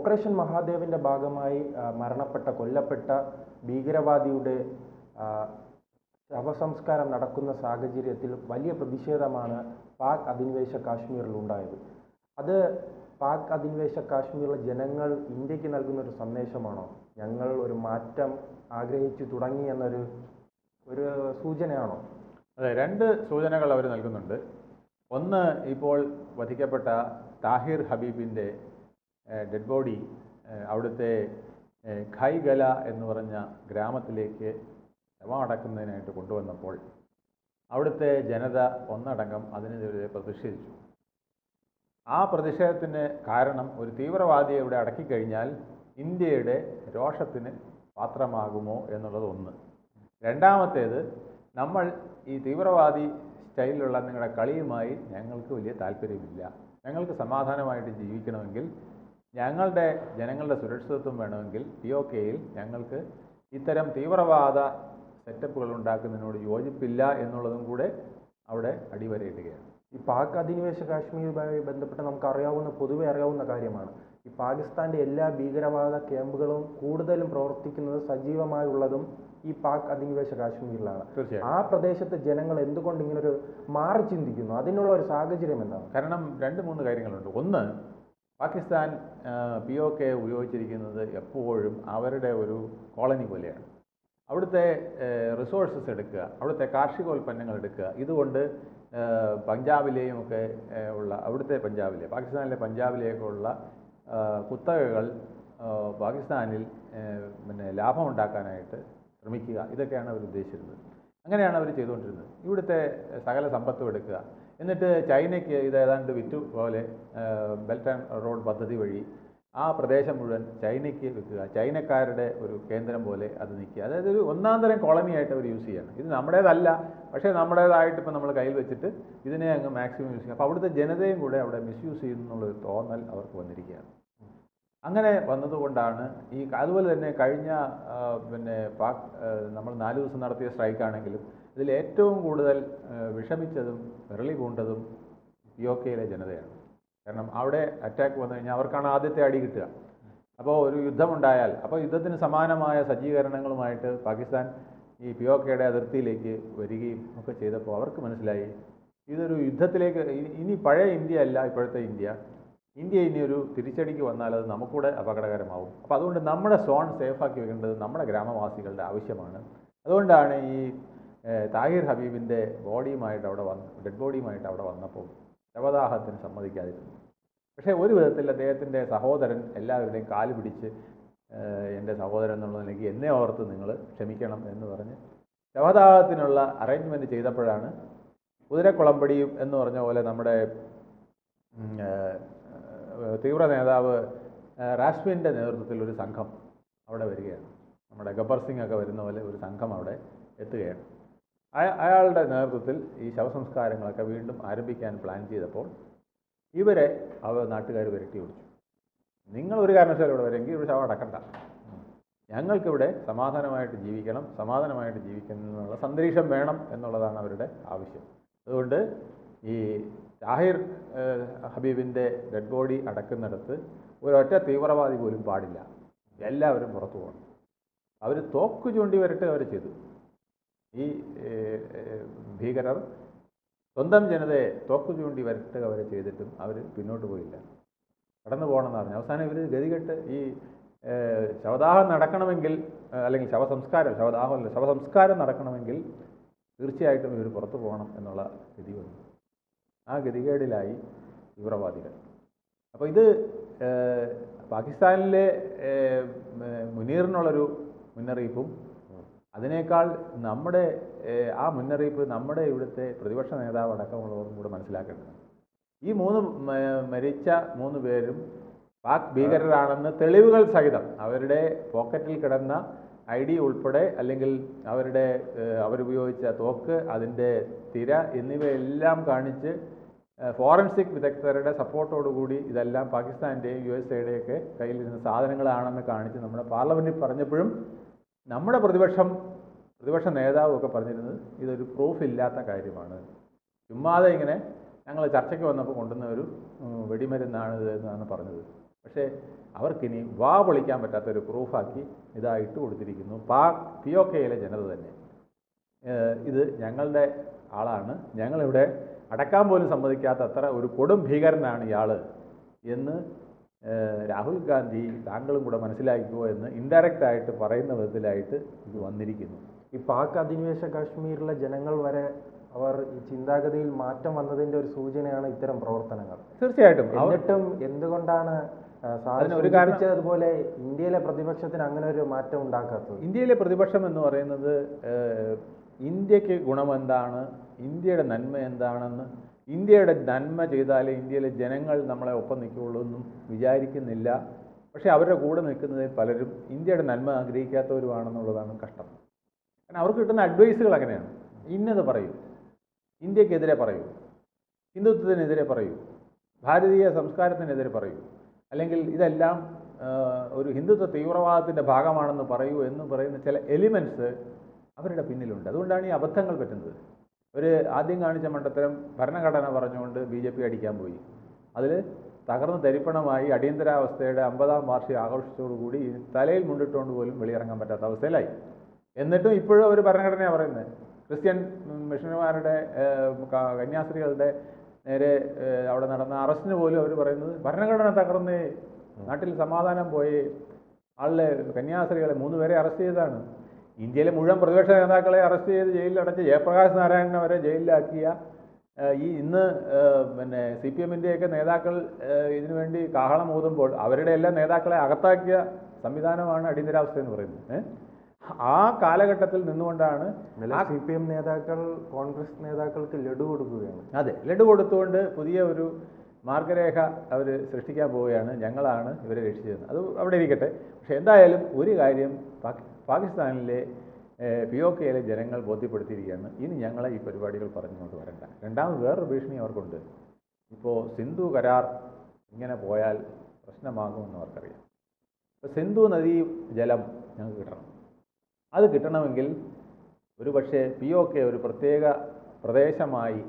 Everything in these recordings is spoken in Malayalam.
ഓപ്പറേഷൻ മഹാദേവിന്റെ ഭാഗമായി മരണപ്പെട്ട കൊല്ലപ്പെട്ട ഭീകരവാദിയുടെ ശവസംസ്കാരം നടക്കുന്ന സാഹചര്യത്തിൽ വലിയ പ്രതിഷേധമാണ് പാക് അധിനിവേശ കാശ്മീരിൽ ഉണ്ടായത്. അത് പാക് അധിനിവേശ കാശ്മീരിലെ ജനങ്ങൾ ഇന്ത്യയ്ക്ക് നൽകുന്ന ഒരു സന്ദേശമാണോ? ഞങ്ങൾ ഒരു മാറ്റം ആഗ്രഹിച്ചു തുടങ്ങി എന്നൊരു ഒരു സൂചനയാണോ? അതെ രണ്ട് സൂചനകൾ അവർ നൽകുന്നുണ്ട്. ഒന്ന് ഇപ്പോൾ വധിക്കപ്പെട്ട താഹിർ ഹബീബിന്റെ ഡെഡ് ബോഡി അവിടുത്തെ ഖൈഗല എന്ന് പറഞ്ഞ ഗ്രാമത്തിലേക്ക് ശവമടക്കുന്നതിനായിട്ട് കൊണ്ടുവന്നപ്പോൾ അവിടുത്തെ ജനത ഒന്നടങ്കം അതിനെതിരെ പ്രതിഷേധിച്ചു. ആ പ്രതിഷേധത്തിന് കാരണം ഒരു തീവ്രവാദിയെ ഇവിടെ അടക്കിക്കഴിഞ്ഞാൽ ഇന്ത്യയുടെ രോഷത്തിന് പാത്രമാകുമോ എന്നുള്ളത് ഒന്ന്. രണ്ടാമത്തേത് നമ്മൾ ഈ തീവ്രവാദി സ്റ്റൈലിലുള്ള നിങ്ങളുടെ കളിയുമായി ഞങ്ങൾക്ക് വലിയ താല്പര്യമില്ല. ഞങ്ങൾക്ക് സമാധാനമായിട്ട് ജീവിക്കണമെങ്കിൽ ഞങ്ങളുടെ ജനങ്ങളുടെ സുരക്ഷിതത്വം വേണമെങ്കിൽ പി ഒ കെയിൽ ഞങ്ങൾക്ക് ഇത്തരം തീവ്രവാദ സെറ്റപ്പുകൾ ഉണ്ടാക്കുന്നതിനോട് യോജിപ്പില്ല എന്നുള്ളതും കൂടെ അവിടെ അടിവരയിടുകയാണ്. ഈ പാക് അധിനിവേശ കാശ്മീരുമായി ബന്ധപ്പെട്ട് നമുക്ക് അറിയാവുന്ന പൊതുവെ അറിയാവുന്ന കാര്യമാണ്. ഈ പാകിസ്ഥാന്റെ എല്ലാ ഭീകരവാദ ക്യാമ്പുകളും കൂടുതലും പ്രവർത്തിക്കുന്നത് സജീവമായുള്ളതും ഈ പാക് അധിനിവേശ കാശ്മീരിലാണ്. തീർച്ചയായും. ആ പ്രദേശത്തെ ജനങ്ങൾ എന്തുകൊണ്ട് ഇങ്ങനൊരു മാറി ചിന്തിക്കുന്നു? അതിനുള്ള ഒരു സാഹചര്യം എന്താണ്? കാരണം രണ്ട് മൂന്ന് കാര്യങ്ങളുണ്ട്. ഒന്ന് പാകിസ്ഥാൻ പി ഒ കെ ഉപയോഗിച്ചിരിക്കുന്നത് എപ്പോഴും അവരുടെ ഒരു കോളനി പോലെയാണ്. അവിടുത്തെ റിസോഴ്സസ് എടുക്കുക അവിടുത്തെ കാർഷികോൽപ്പന്നങ്ങൾ എടുക്കുക. ഇതുകൊണ്ട് പഞ്ചാബിലെയും ഒക്കെ ഉള്ള അവിടുത്തെ പഞ്ചാബിലെ പാകിസ്ഥാനിലെ പഞ്ചാബിലെയൊക്കെ ഉള്ള കുത്തകകൾ പാകിസ്ഥാനിൽ പിന്നെ ലാഭമുണ്ടാക്കാനായിട്ട് ശ്രമിക്കുക. ഇതൊക്കെയാണ് അവർ ഉദ്ദേശിച്ചിരുന്നത്. അങ്ങനെയാണ് അവർ ചെയ്തുകൊണ്ടിരുന്നത്. ഇവിടുത്തെ സകല സമ്പത്തും എടുക്കുക. എന്നിട്ട് ചൈനയ്ക്ക് ഇത് ഏതാണ്ട് വിറ്റു പോലെ ബെൽറ്റ് ആൻഡ് റോഡ് പദ്ധതി വഴി. ആ പ്രദേശം മുഴുവൻ ചൈനയ്ക്ക് വിൽക്കുക ചൈനക്കാരുടെ ഒരു കേന്ദ്രം പോലെ അത് നിൽക്കുക. അതായത് ഒരു ഒന്നാം തരം കോളനിയായിട്ട് അവർ യൂസ് ചെയ്യണം. ഇത് നമ്മുടേതല്ല പക്ഷേ നമ്മുടേതായിട്ട് ഇപ്പം നമ്മൾ കയ്യിൽ വെച്ചിട്ട് ഇതിനെ അങ്ങ് മാക്സിമം യൂസ് ചെയ്യുക അപ്പോൾ അവിടുത്തെ ജനതയും കൂടെ അവിടെ മിസ്യൂസ് ചെയ്യുന്നു എന്നുള്ളൊരു തോന്നൽ അവർക്ക് വന്നിരിക്കുകയാണ്. അങ്ങനെ വന്നതുകൊണ്ടാണ് ഈ അതുപോലെ തന്നെ കഴിഞ്ഞ പിന്നെ പാക് നമ്മൾ നാല് ദിവസം നടത്തിയ സ്ട്രൈക്കാണെങ്കിലും ഇതിൽ ഏറ്റവും കൂടുതൽ വിഷമിച്ചതും വിരളി പൂണ്ടതും പി ഒ കെയിലെ ജനതയാണ്. കാരണം അവിടെ അറ്റാക്ക് വന്നു കഴിഞ്ഞാൽ അവർക്കാണ് ആദ്യത്തെ അടി കിട്ടുക. അപ്പോൾ ഒരു യുദ്ധമുണ്ടായാൽ അപ്പോൾ യുദ്ധത്തിന് സമാനമായ സജ്ജീകരണങ്ങളുമായിട്ട് പാകിസ്ഥാൻ ഈ പി ഒ കെയുടെ അതിർത്തിയിലേക്ക് വരികയും ഒക്കെ ചെയ്തപ്പോൾ അവർക്ക് മനസ്സിലായി ഇതൊരു യുദ്ധത്തിലേക്ക് ഇനി പഴയ ഇന്ത്യ അല്ല ഇപ്പോഴത്തെ ഇന്ത്യ. ഇന്ത്യ ഇനി ഒരു തിരിച്ചടിക്ക് വന്നാൽ അത് നമുക്കൂടെ അപകടകരമാവും. അപ്പോൾ അതുകൊണ്ട് നമ്മുടെ സോൺ സേഫാക്കി വെക്കേണ്ടത് നമ്മുടെ ഗ്രാമവാസികളുടെ ആവശ്യമാണ്. അതുകൊണ്ടാണ് ഈ താഹിർ ഹബീബിന്റെ ബോഡിയുമായിട്ട് അവിടെ വന്ന് ഡെഡ് ബോഡിയുമായിട്ട് അവിടെ വന്നപ്പോൾ ശവദാഹത്തിന് സമ്മതിക്കാതിരുന്നു പക്ഷേ ഒരു വിധത്തിൽ അദ്ദേഹത്തിന്റെ സഹോദരൻ എല്ലാവരുടെയും കാൽ പിടിച്ച് എന്റെ സഹോദരൻ എന്നുള്ള നിലയ്ക്ക് എന്നെ ഓർത്ത് നിങ്ങൾ ക്ഷമിക്കണം എന്ന് പറഞ്ഞ് ശവദാഹത്തിനുള്ള അറേഞ്ച്മെന്റ് ചെയ്തപ്പോഴാണ് കുതിരക്കുളമ്പടിയും എന്ന് പറഞ്ഞ പോലെ നമ്മുടെ തീവ്ര നേതാവ് റാഷ്മിന്റെ നേതൃത്വത്തിൽ ഒരു സംഘം അവിടെ വരികയാണ്. നമ്മുടെ ഗബ്ബർ സിംഗ് ഒക്കെ വരുന്ന പോലെ ഒരു സംഘം അവിടെ എത്തുകയാണ്. അയ- അയാളുടെ നേതൃത്വത്തിൽ ഈ ശവസംസ്കാരങ്ങളൊക്കെ വീണ്ടും ആരംഭിക്കാൻ പ്ലാൻ ചെയ്തപ്പോൾ ഇവരെ അവ നാട്ടുകാർ വിരട്ടി ഓടിച്ചു. നിങ്ങൾ ഒരു കാരണവശാലും ഇവിടെ വരെങ്കിൽ ഇവിടെ ശവം അടക്കണ്ട. ഞങ്ങൾക്കിവിടെ സമാധാനമായിട്ട് ജീവിക്കണം സമാധാനമായിട്ട് ജീവിക്കുന്നതിനുള്ള സന്ദേശം വേണം എന്നുള്ളതാണ് അവരുടെ ആവശ്യം. അതുകൊണ്ട് ഈ ഏഹ്, ഹബീബിന്റെ ഡെഡ് ബോഡി അടക്കുന്നിടത്ത് ഒരൊറ്റ തീവ്രവാദി പോലും പാടില്ല. എല്ലാവരും പുറത്തു പോകണം. അവർ തോക്ക് ചൂണ്ടി വരട്ടെ അവർ ചെയ്തു. ഈ ഭീകരർ സ്വന്തം ജനതയെ തോക്ക് ചൂണ്ടി വരട്ടെ അവർ ചെയ്തിട്ടും അവർ പിന്നോട്ട് പോയില്ല. കടന്നു പോകണമെന്ന് പറഞ്ഞു. അവസാനം ഇവർ ഗതികെട്ട് ഈ ശവദാഹം നടക്കണമെങ്കിൽ അല്ലെങ്കിൽ ശവസംസ്കാരം ശവദാഹമല്ല ശവസംസ്കാരം നടക്കണമെങ്കിൽ തീർച്ചയായിട്ടും ഇവർ പുറത്തു പോകണം എന്നുള്ള സ്ഥിതി വന്നു. ആ ഗതികേടിലായി തീവ്രവാദികൾ. അപ്പോൾ ഇത് പാകിസ്ഥാനിലെ മുനീറിനുള്ളൊരു മുന്നറിയിപ്പും അതിനേക്കാൾ നമ്മുടെ ആ മുന്നറിയിപ്പ് നമ്മുടെ ഇവിടുത്തെ പ്രതിപക്ഷ നേതാവ് അടക്കമുള്ളവരും കൂടെ മനസ്സിലാക്കേണ്ടത് ഈ മൂന്ന് മരിച്ച മൂന്ന് പേരും പാക് ഭീകരരാണെന്ന് തെളിവുകൾ സഹിതം അവരുടെ പോക്കറ്റിൽ കിടന്ന ഐ ഡി ഉൾപ്പെടെ അല്ലെങ്കിൽ അവരുടെ അവരുപയോഗിച്ച തോക്ക് അതിന്റെ തിര എന്നിവയെല്ലാം കാണിച്ച് ഫോറൻസിക് വിദഗ്ധരുടെ സപ്പോർട്ടോടുകൂടി ഇതെല്ലാം പാകിസ്ഥാന്റെയും യു എസ് എയുടെയൊക്കെ കയ്യിലിരുന്ന സാധനങ്ങളാണെന്ന് കാണിച്ച് നമ്മുടെ പാർലമെന്റിൽ പറഞ്ഞപ്പോഴും നമ്മുടെ പ്രതിപക്ഷം പ്രതിപക്ഷ നേതാവും ഒക്കെ പറഞ്ഞിരുന്നത് ഇതൊരു പ്രൂഫ് ഇല്ലാത്ത കാര്യമാണ്. ചുമ്മാതെ ഇങ്ങനെ ഞങ്ങൾ ചർച്ചയ്ക്ക് വന്നപ്പോൾ കൊണ്ടുവന്ന ഒരു വെടിമരുന്നാണ് ഇത് എന്നാണ് പറഞ്ഞത്. പക്ഷേ അവർക്കിനി വാ പൊളിക്കാൻ പറ്റാത്തൊരു പ്രൂഫാക്കി ഇതായിട്ട് കൊടുത്തിരിക്കുന്നു. പാക് പി ഒ കെയിലെ ജനത തന്നെ. ഇത് ഞങ്ങളുടെ ആളാണ്. ഞങ്ങളിവിടെ അടക്കാൻ പോലും സമ്മതിക്കാത്ത അത്ര ഒരു കൊടും ഭീകരനാണ് ഇയാൾ എന്ന് രാഹുൽ ഗാന്ധി താങ്കളും കൂടെ മനസ്സിലാക്കിക്കോ എന്ന് ഇൻഡയറക്റ്റ് ആയിട്ട് പറയുന്ന വിധത്തിലായിട്ട് ഇത് വന്നിരിക്കുന്നു. ഈ പാക് അധിനിവേശ കാശ്മീരിലെ ജനങ്ങൾ വരെ അവർ ഈ ചിന്താഗതിയിൽ മാറ്റം വന്നതിന്റെ ഒരു സൂചനയാണ് ഇത്തരം പ്രവർത്തനങ്ങൾ. തീർച്ചയായിട്ടും. എന്നിട്ടും എന്തുകൊണ്ടാണ് ഒരു അതുപോലെ ഇന്ത്യയിലെ പ്രതിപക്ഷത്തിന് അങ്ങനെ ഒരു മാറ്റം ഉണ്ടാക്കാത്തത്? ഇന്ത്യയിലെ പ്രതിപക്ഷം എന്ന് പറയുന്നത് ഇന്ത്യയ്ക്ക് ഗുണമെന്താണ്? ഇന്ത്യയുടെ നന്മ എന്താണെന്ന്? ഇന്ത്യയുടെ നന്മ ചെയ്താലേ ഇന്ത്യയിലെ ജനങ്ങൾ നമ്മളെ ഒപ്പം നിൽക്കുകയുള്ളൂ എന്നും വിചാരിക്കുന്നില്ല. പക്ഷേ അവരുടെ കൂടെ നിൽക്കുന്നതിൽ പലരും ഇന്ത്യയുടെ നന്മ ആഗ്രഹിക്കാത്തവരുമാണെന്നുള്ളതാണ് കഷ്ടം. കാരണം അവർക്ക് കിട്ടുന്ന അഡ്വൈസുകൾ അങ്ങനെയാണ്. ഇന്നത് പറയൂ. ഇന്ത്യക്കെതിരെ പറയൂ. ഹിന്ദുത്വത്തിനെതിരെ പറയൂ. ഭാരതീയ സംസ്കാരത്തിനെതിരെ പറയൂ. അല്ലെങ്കിൽ ഇതെല്ലാം ഒരു ഹിന്ദുത്വ തീവ്രവാദത്തിന്റെ ഭാഗമാണെന്ന് പറയൂ എന്ന് പറയുന്ന ചില എലിമെന്റ്സ് അവരുടെ പിന്നിലുണ്ട്. അതുകൊണ്ടാണ് ഈ അബദ്ധങ്ങൾ പറ്റുന്നത്. ഒരു ആദ്യം കാണിച്ച മണ്ഡത്തരം ഭരണഘടന പറഞ്ഞുകൊണ്ട് ബി ജെ പി അടിക്കാൻ പോയി. അതിൽ തകർന്ന് തരിപ്പണമായി അടിയന്തരാവസ്ഥയുടെ അമ്പതാം വാർഷിക ആഘോഷത്തോടുകൂടി തലയിൽ മുണ്ടിട്ടുകൊണ്ട് പോലും വെളിയിറങ്ങാൻ പറ്റാത്ത അവസ്ഥയിലായി. എന്നിട്ടും ഇപ്പോഴും അവർ ഭരണഘടനയാണ് പറയുന്നത്. ക്രിസ്ത്യൻ മിഷണറിമാരുടെ കന്യാസ്ത്രീകളുടെ നേരെ അവിടെ നടന്ന അറസ്റ്റിന് പോലും അവർ പറയുന്നത് ഭരണഘടന തകർന്ന് നാട്ടിൽ സമാധാനം പോയി ആളിലെ കന്യാസ്ത്രീകളെ മൂന്ന് പേരെ അറസ്റ്റ് ചെയ്തതാണ്. ഇന്ത്യയിലെ മുഴുവൻ പ്രതിപക്ഷ നേതാക്കളെ അറസ്റ്റ് ചെയ്ത് ജയിലിലടച്ച് ജയപ്രകാശ് നാരായണനെ വരെ ജയിലിലാക്കിയ ഈ ഇന്ന് പിന്നെ സി പി എമ്മിന്റെയൊക്കെ നേതാക്കൾ ഇതിനുവേണ്ടി ഇതിനു വേണ്ടി കാഹളം ഊതുമ്പോൾ അവരുടെ എല്ലാ നേതാക്കളെ അകത്താക്കിയ സംവിധാനമാണ് അടിയന്തരാവസ്ഥ എന്ന് പറയുന്നത്. ആ കാലഘട്ടത്തിൽ നിന്നുകൊണ്ടാണ് സി പി എം നേതാക്കൾ കോൺഗ്രസ് നേതാക്കൾക്ക് ലഡു കൊടുക്കുകയാണ്. അതെ ലഡു കൊടുത്തുകൊണ്ട് പുതിയ ഒരു മാർഗരേഖ അവർ സൃഷ്ടിക്കാൻ പോവുകയാണ്. ഞങ്ങളാണ് ഇവരെ രക്ഷിച്ചത് അത് അവിടെ ഇരിക്കട്ടെ. പക്ഷെ എന്തായാലും ഒരു കാര്യം പാകിസ്ഥാനിലെ പി ഒ കെയിലെ ജനങ്ങൾ ബോധ്യപ്പെടുത്തിയിരിക്കുകയാണ്. ഇനി ഞങ്ങളെ ഈ പരിപാടികൾ പറഞ്ഞുകൊണ്ട് വരണ്ട. രണ്ടാമത് വേറൊരു ഭീഷണി അവർക്കുണ്ട്. ഇപ്പോൾ സിന്ധു കരാർ ഇങ്ങനെ പോയാൽ പ്രശ്നമാകുമെന്ന് അവർക്കറിയാം. ഇപ്പോൾ സിന്ധു നദീ ജലം ഞങ്ങൾക്ക് കിട്ടണം. അത് കിട്ടണമെങ്കിൽ ഒരു പക്ഷേ പി ഒ കെ ഒരു പ്രത്യേക പ്രദേശമായി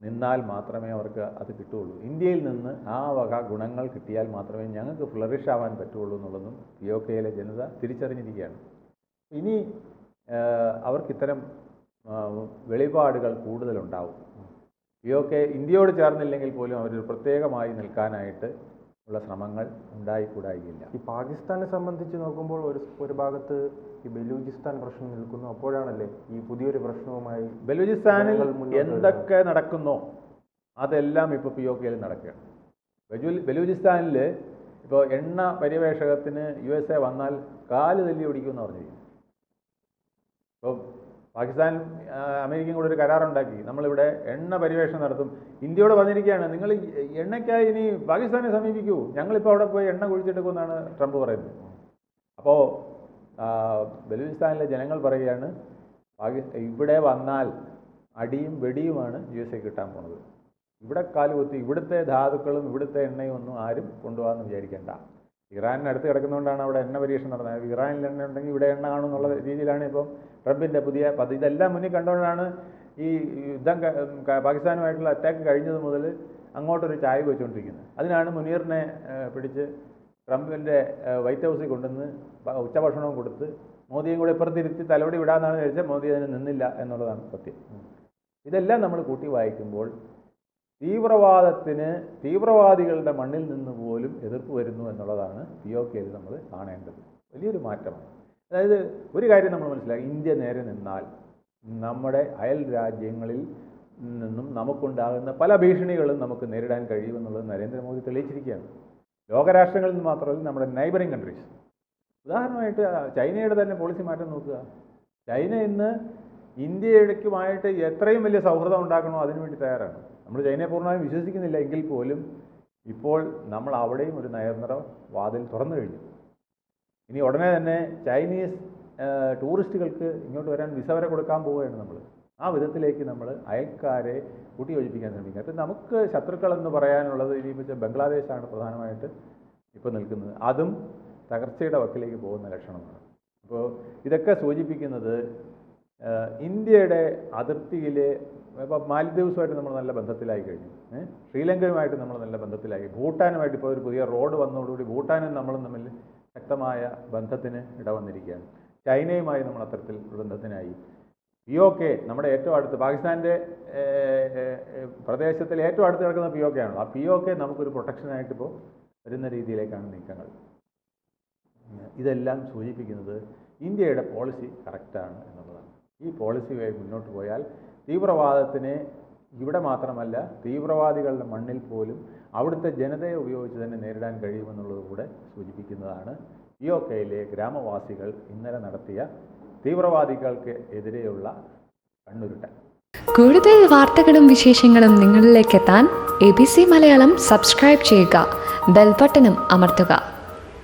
നിന്നാൽ മാത്രമേ അവർക്ക് അത് കിട്ടുകയുള്ളൂ. ഇന്ത്യയിൽ നിന്ന് ആ വക ഗുണങ്ങൾ കിട്ടിയാൽ മാത്രമേ ഞങ്ങൾക്ക് ഫ്ലറിഷ് ആവാൻ പറ്റുള്ളൂ എന്നുള്ളതും പി ഒ കെയിലെ ജനത തിരിച്ചറിഞ്ഞിരിക്കുകയാണ്. ഇനി ഏഹ്, അവർക്ക് ഇത്തരം ആ, വെളിപാടുകൾ കൂടുതലുണ്ടാവും. പി ഒ കെ ഇന്ത്യയോട് ചേർന്നില്ലെങ്കിൽ പോലും അവർ പ്രത്യേകമായി നിൽക്കാനായിട്ട് ഉള്ള ശ്രമങ്ങൾ ഉണ്ടായിക്കൂടായില്ല. ഈ പാകിസ്ഥാനെ സംബന്ധിച്ച് നോക്കുമ്പോൾ ഒരു ഒരു ഭാഗത്ത് ഈ ബലൂചിസ്ഥാൻ പ്രശ്നം നിൽക്കുന്നു. അപ്പോഴാണല്ലേ ഈ പുതിയൊരു പ്രശ്നവുമായി ബലൂചിസ്ഥാനിൽ എന്തൊക്കെ നടക്കുന്നോ? അതെല്ലാം ഇപ്പോൾ പി ഒ കെയിൽ നടക്കുകയാണ്. ബലൂ ബലൂചിസ്ഥാനിൽ ഇപ്പോൾ എണ്ണ പര്യവേഷകത്തിന് യു എസ് എ വന്നാൽ കാൽ തല്ലി ഓടിക്കുമെന്ന് പറഞ്ഞിരിക്കുന്നു. പാകിസ്ഥാൻ അമേരിക്കയും കൂടെ ഒരു കരാറുണ്ടാക്കി. നമ്മളിവിടെ എണ്ണ പരിവേഷണം നടത്തും. ഇന്ത്യയോട് വന്നിരിക്കുകയാണ് നിങ്ങൾ എണ്ണയ്ക്കായി ഇനി പാകിസ്ഥാനെ സമീപിക്കൂ. ഞങ്ങളിപ്പോൾ അവിടെ പോയി എണ്ണ കുഴിച്ചെടുക്കുമെന്നാണ് ട്രംപ് പറയുന്നത്. അപ്പോൾ ബലൂചിസ്ഥാനിലെ ജനങ്ങൾ പറയുകയാണ് പാകി ഇവിടെ വന്നാൽ അടിയും വെടിയുമാണ് യു എസ് എ കിട്ടാൻ പോണത്. ഇവിടെ കാലുകുത്തി ഇവിടുത്തെ ധാതുക്കളും ഇവിടുത്തെ എണ്ണയും ഒന്നും ആരും കൊണ്ടുപോകാമെന്ന് വിചാരിക്കേണ്ട. ഇറാനിന് അടുത്ത് കിടക്കുന്നതുകൊണ്ടാണ് അവിടെ എണ്ണ പരീക്ഷണം നടന്നത്. ഇറാനിൽ എണ്ണ ഉണ്ടെങ്കിൽ ഇവിടെ എണ്ണ കാണും എന്നുള്ള രീതിയിലാണ് ഇപ്പം ട്രംപിന്റെ പുതിയ പദ്ധതി. ഇതെല്ലാം മുന്നിൽ കണ്ടുകൊണ്ടാണ് ഈ യുദ്ധം പാകിസ്ഥാനുമായിട്ടുള്ള അറ്റാക്ക് കഴിഞ്ഞത് മുതൽ അങ്ങോട്ടൊരു ചായ വെച്ചുകൊണ്ടിരിക്കുന്നത് അതിനാണ് മുനീറിനെ പിടിച്ച് ട്രംപിന്റെ വൈറ്റ് ഹൗസിൽ കൊണ്ടുവന്ന് ഉച്ചഭക്ഷണവും കൊടുത്ത് മോദിയും കൂടെ ഇപ്പുറത്തിരുത്തി തലോടി വിടാമെന്നാണ് വിചാരിച്ചാൽ മോദി അതിന് നിന്നില്ല എന്നുള്ളതാണ് സത്യം. ഇതെല്ലാം നമ്മൾ കൂട്ടി വായിക്കുമ്പോൾ തീവ്രവാദത്തിന് തീവ്രവാദികളുടെ മണ്ണിൽ നിന്ന് പോലും എതിർപ്പ് വരുന്നു എന്നുള്ളതാണ് പി ഒ കെയിൽ നമ്മൾ കാണേണ്ടത്. വലിയൊരു മാറ്റമാണ്. അതായത് ഒരു കാര്യം നമ്മൾ മനസ്സിലാക്കി. ഇന്ത്യ നേരെ നിന്നാൽ നമ്മുടെ അയൽ രാജ്യങ്ങളിൽ നിന്നും നമുക്കുണ്ടാകുന്ന പല ഭീഷണികളും നമുക്ക് നേരിടാൻ കഴിയുമെന്നുള്ളത് നരേന്ദ്രമോദി തെളിയിച്ചിരിക്കുകയാണ്. ലോകരാഷ്ട്രങ്ങളിൽ നിന്ന് മാത്രമല്ല നമ്മുടെ നൈബറിങ് കൺട്രീസ് ഉദാഹരണമായിട്ട് ചൈനയുടെ തന്നെ പോളിസി മാറ്റം നോക്കുക. ചൈന ഇന്ന് ഇന്ത്യയ്ക്കുമായിട്ട് എത്രയും വലിയ സൗഹൃദം ഉണ്ടാക്കണോ അതിനുവേണ്ടി തയ്യാറാണ്. നമ്മൾ ചൈനയെ പൂർണമായും വിശ്വസിക്കുന്നില്ല എങ്കിൽ പോലും ഇപ്പോൾ നമ്മൾ അവിടെയും ഒരു നയതന്ത്ര വാതിൽ തുറന്നു കഴിഞ്ഞു. ഇനി ഉടനെ തന്നെ ചൈനീസ് ടൂറിസ്റ്റുകൾക്ക് ഇങ്ങോട്ട് വരാൻ വിസ വരെ കൊടുക്കാൻ പോവുകയാണ് നമ്മൾ. ആ വിധത്തിലേക്ക് നമ്മൾ അയൽക്കാരെ കൂട്ടിയോജിപ്പിക്കാൻ ശ്രമിക്കുക. അപ്പം നമുക്ക് ശത്രുക്കൾ എന്ന് പറയാനുള്ളത് ഇനിയിപ്പോൾ ബംഗ്ലാദേശാണ് പ്രധാനമായിട്ട് ഇപ്പോൾ നിൽക്കുന്നത്. അതും തകർച്ചയുടെ വക്കിലേക്ക് പോകുന്ന ലക്ഷണമാണ്. അപ്പോൾ ഇതൊക്കെ സൂചിപ്പിക്കുന്നത് ഇന്ത്യയുടെ അതിർത്തിയിലെ ഇപ്പോൾ മാലിദ്വീപ്സുമായിട്ട് നമ്മൾ നല്ല ബന്ധത്തിലായി കഴിഞ്ഞു. ശ്രീലങ്കയുമായിട്ട് നമ്മൾ നല്ല ബന്ധത്തിലായി. ഭൂട്ടാനുമായിട്ട് ഇപ്പോൾ ഒരു പുതിയ റോഡ് വന്നതോടുകൂടി ഭൂട്ടാനും നമ്മളും തമ്മിൽ ശക്തമായ ബന്ധത്തിന് ഇടവന്നിരിക്കുകയാണ്. ചൈനയുമായി നമ്മൾ അത്തരത്തിൽ ബന്ധത്തിനായി. പി ഒ കെ നമ്മുടെ ഏറ്റവും അടുത്ത് പാകിസ്ഥാന്റെ പ്രദേശത്തിൽ ഏറ്റവും അടുത്ത് കിടക്കുന്ന പി ഒ കെ ആണോ ആ പി ഒ കെ നമുക്കൊരു പ്രൊട്ടക്ഷനായിട്ട് ഇപ്പോൾ വരുന്ന രീതിയിലേക്കാണ് നീക്കങ്ങൾ. ഇതെല്ലാം സൂചിപ്പിക്കുന്നത് ഇന്ത്യയുടെ പോളിസി കറക്റ്റാണ് എന്നുള്ളതാണ്. ഈ പോളിസിയുമായി മുന്നോട്ട് പോയാൽ തീവ്രവാദത്തിനെ ഇവിടെ മാത്രമല്ല തീവ്രവാദികളുടെ മണ്ണിൽ പോലും അവിടുത്തെ ജനതയെ ഉപയോഗിച്ച് തന്നെ നേരിടാൻ കഴിയുമെന്നുള്ളത് കൂടെ സൂചിപ്പിക്കുന്നതാണ്. പി ഒ കെയിലെ ഗ്രാമവാസികൾ ഇന്നലെ നടത്തിയ തീവ്രവാദികൾക്ക് എതിരെയുള്ള കണ്ണുരുട്ടൽ. കൂടുതൽ വാർത്തകളും വിശേഷങ്ങളും നിങ്ങളിലേക്ക് എത്താൻ A B C Malayalam subscribe ചെയ്യുക. ബെൽബട്ടനും അമർത്തുക.